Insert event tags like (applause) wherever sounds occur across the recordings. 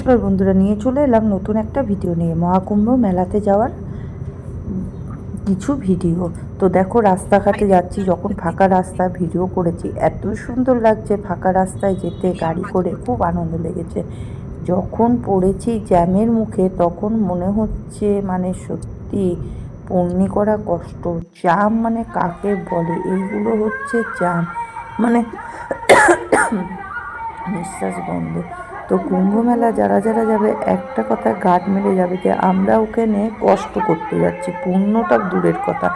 নমস্কার বন্ধুরা, নিয়ে চলে এলাম নতুন একটা ভিডিও নিয়ে। মহাকুম্ভ মেলাতে যাওয়ার কিছু ভিডিও। তো দেখো, রাস্তাঘাটে যাচ্ছি, যখন ফাঁকা রাস্তা, ভিডিও করেছি। এত সুন্দর লাগছে ফাঁকা রাস্তায় যেতে, গাড়ি করে খুব আনন্দ লেগেছে। যখন পড়েছি জ্যামের মুখে, তখন মনে হচ্ছে মানে সত্যি পণ্যি করা কষ্ট। জ্যাম মানে কাকে বলে? এইগুলো হচ্ছে জ্যাম। মানে (coughs) নিঃশ্বাস বন্ধ। তো কুম্ভ মেলা যারা যারা যাবে, একটা কথা গাট মেরে যাবে যে আমরা ওকে নিয়ে কষ্ট করতে যাচ্ছি। পুণ্যটা দূরের কথা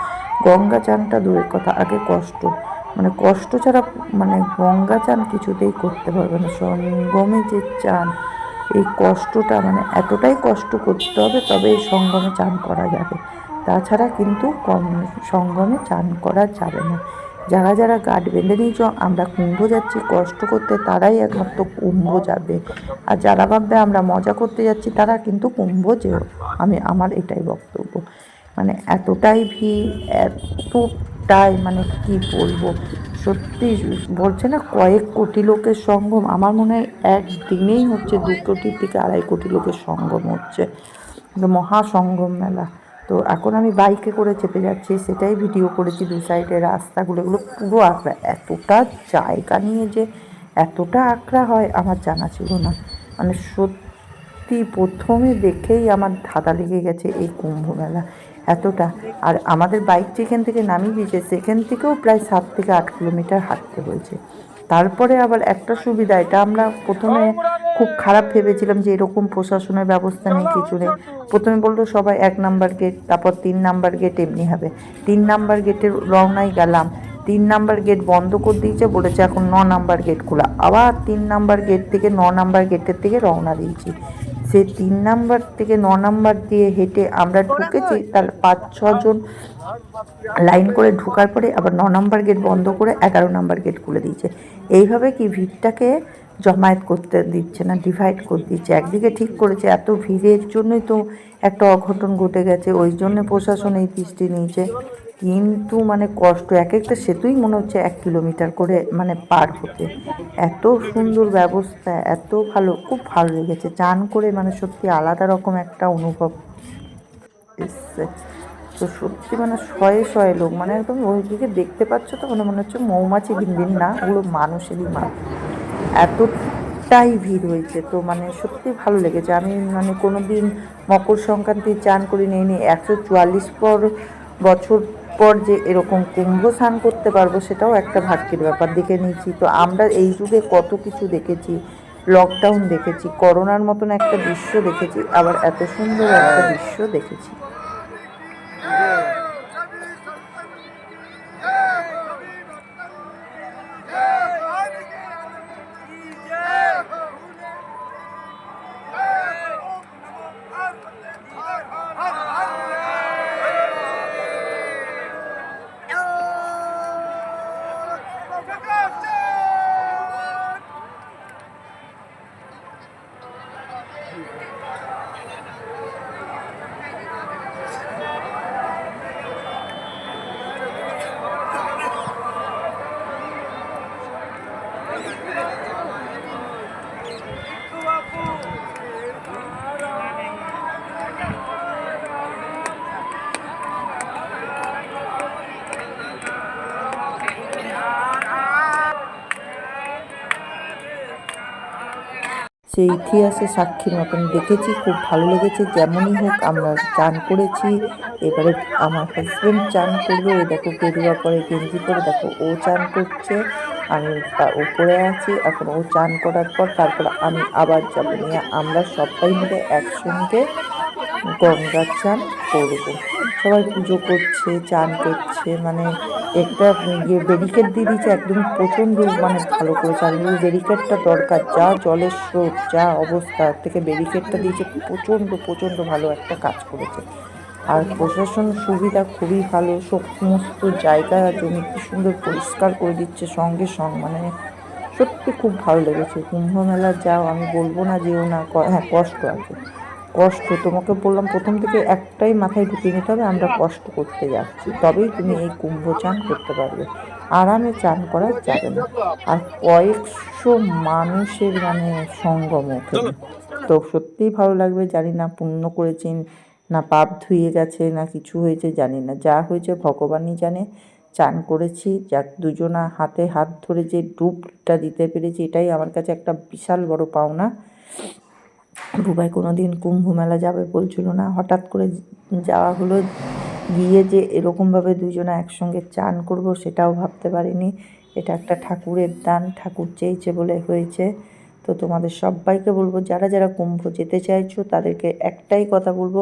গঙ্গা চানটা দূরের কথা, আগে কষ্ট। মানে কষ্ট ছাড়া মানে গঙ্গা চান কিছুতেই করতে পারবে না। সঙ্গমে যে চান, এই কষ্টটা মানে এতটাই কষ্ট করতে হবে, তবে এই সঙ্গমে চান করা যাবে। তাছাড়া কিন্তু কম, সঙ্গমে চান করা যাবে না। যারা যারা গার্ড বেঁধে নিয়েছ আমরা কুম্ভ যাচ্ছি, কষ্ট করতে, তারাই একমাত্র কুম্ভ যাবে। আর যারা ভাববে আমরা মজা করতে যাচ্ছি, তারা কিন্তু কুম্ভ যেও। আমি, আমার এটাই বক্তব্য। মানে এতটাই ভিড়, এতটাই মানে কি বলব? সত্যি বলছে না, কয়েক কোটি লোকের সঙ্গম। আমার মনে হয় একদিনেই হচ্ছে দু কোটির থেকে আড়াই কোটি লোকের সঙ্গম হচ্ছে। মহাসঙ্গম মেলা। তো এখন আমি বাইকে করে চেপে যাচ্ছি, সেটাই ভিডিও করেছি দু সাইডে রাস্তাগুলো, এগুলো পুরো আঁকড়া, এতটা জায়গা নিয়ে যে এতটা আঁকড়া হয় আমার জানা ছিল না। মানে সত্যি প্রথমে দেখেই আমার ধাঁধা লেগে গেছে এই কুম্ভ মেলা এতটা। আর আমাদের বাইক যেখান থেকে নামিয়ে দিয়েছে, সেখান থেকেও প্রায় সাত থেকে আট কিলোমিটার হাঁটতে হয়েছে। তারপরে আবার একটা সুবিধা, এটা আমরা প্রথমে খুব খারাপ ভেবেছিলাম যে এরকম প্রশাসনের ব্যবস্থা নেই কিছু নেই প্রথমে বলল সবাই এক নাম্বার গেট তারপর তিন নাম্বার গেট এমনি হবে। তিন নাম্বার গেটের রওনায় গেলাম। তিন নাম্বার গেট বন্ধ করে দিয়েছে বলেছে এখন ন নাম্বার গেট খোলা। আবার তিন নাম্বার গেট থেকে ন নাম্বার গেটের থেকে রওনা দিয়েছি। সে তিন নাম্বার থেকে ন নাম্বার দিয়ে হেঁটে আমরা ঢুকেছি তার পাঁচ ছজন লাইন করে ঢোকার পরে আবার ন নম্বর গেট বন্ধ করে এগারো নাম্বার গেট খুলে দিয়েছে। এইভাবে কি ভিড়টাকে জমায়েত করতে দিচ্ছে না ডিভাইড করে দিচ্ছে। একদিকে ঠিক করেছে, এত ভিড়ের জন্যই তো একটা অঘটন ঘটে গেছে, ওই জন্য প্রশাসন এই দৃষ্টি নিয়েছে। কিন্তু মানে কষ্ট এক একটা সেতুই মনে হচ্ছে এক কিলোমিটার করে মানে পার হতে। এত সুন্দর ব্যবস্থা, এত ভালো, খুব ভালো লেগেছে। চান করে মানে সত্যি আলাদা রকম একটা অনুভব এসছে। তো সত্যি মানে শয়ে শয়ে লোক মানে একদম ওইদিকে দেখতে পাচ্ছ তো মানে মনে হচ্ছে মৌমাছি দিন দিন না, ওগুলো মানুষেরই মা এতটাই ভিড় হয়েছে, তো মানে সত্যি ভালো লেগেছে। আমি মানে কোনো দিন মকর সংক্রান্তি চান করি নিয়ে নিই একশো চুয়াল্লিশ পর বছর পর যে এরকম কুম্ভ স্নান করতে পারব, সেটাও একটা ভাগ্যের ব্যাপার দেখে নিয়েছি। তো আমরা এই যুগে কত কিছু দেখেছি লকডাউন দেখেছি, করোনার মতন একটা দৃশ্য দেখেছি, আবার এত সুন্দর একটা দৃশ্য দেখেছি। সেই ইতিহাসে সাক্ষীর মতন দেখেছি, খুব ভালো লেগেছে। যেমনই হোক, আমরা চান করেছি। এবারে আমার হাজব্যান্ড চান করবে। ওই দেখো, গেরুয়া পরে গেঞ্জি পরে, দেখো, ও চান করছে। আমি উপরে আছি। এখন ও চান করার পর তারপর আমি আবার যাব। নিয়ে আমরা সবাই মিলে একসঙ্গে গঙ্গা চান করব। সবাই পুজো করছে, চান করছে মানে একটা ইয়ে ব্যারিকেড দিয়ে দিয়েছে একদম প্রচণ্ড মানে ভালো করে চান ব্যারিকেডটা দরকার, যা জলের স্রোত, যা অবস্থা থেকে ব্যারিকেডটা দিয়েছে প্রচণ্ড প্রচণ্ড ভালো একটা কাজ করেছে। আর প্রশাসন সুবিধা খুবই ভালো, সমস্ত জায়গা, জমি কি সুন্দর পরিষ্কার করে দিচ্ছে সঙ্গে সঙ্গে মানে সত্যি খুব ভালো লেগেছে। কুম্ভ মেলা যাও, আমি বলব না যেও না হ্যাঁ কষ্ট আছে। কষ্ট তোমাকে বললাম প্রথম থেকে একটাই মাথায় ঢুকিয়ে নিতে হবে আমরা কষ্ট করতে যাচ্ছি। তবেই তুমি এই কুম্ভ চান করতে পারবে। আরামে চান করা যাবে না। আর কয়েকশো মানুষের মানে সঙ্গম ওখানে তো সত্যিই ভালো লাগবে জানি না পুণ্য করেছেন না পাপ ধুয়ে গেছে না কিছু হয়েছে জানি না। যা হয়েছে ভগবানই জানে। চান করেছি যাক দুজনা হাতে হাত ধরে যে ডুবটা দিতে পেরেছি এটাই আমার কাছে একটা বিশাল বড় পাওনা। বুবাই কোনো দিন কুম্ভ মেলা যাবে বলছিল না। হঠাৎ করে যাওয়া হলো, গিয়ে যে এরকমভাবে দুজনে একসঙ্গে চান করব সেটাও ভাবতে পারিনি। এটা একটা ঠাকুরের দান, ঠাকুর চেয়েছে বলে হয়েছে। তো তোমাদের সবাইকে বলব, যারা যারা কুম্ভ যেতে চাইছো তাদেরকে একটাই কথা বলব,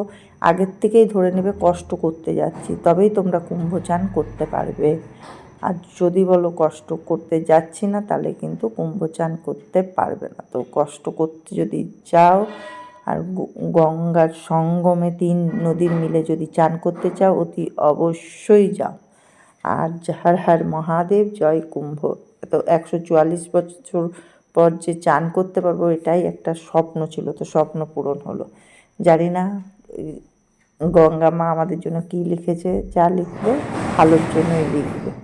আগের থেকেই ধরে নেবে কষ্ট করতে যাচ্ছি, তবেই তোমরা কুম্ভ চান করতে পারবে। আর যদি বলো কষ্ট করতে যাচ্ছি না, তাহলে কিন্তু কুম্ভ চান করতে পারবে না। তো কষ্ট করতে যদি যাও আর গঙ্গার সঙ্গমে তিন নদীর মিলে যদি চান করতে চাও, অতি অবশ্যই যাও। আর হর হর মহাদেব, জয় কুম্ভ। তো একশো চুয়াল্লিশ বছর পর যে চান করতে পারব, এটাই একটা স্বপ্ন ছিল। তো স্বপ্ন পূরণ হলো। জানি না, গঙ্গা মা আমাদের জন্য কী লিখেছে, যা লিখবে, ভালোর জন্যই লিখবে।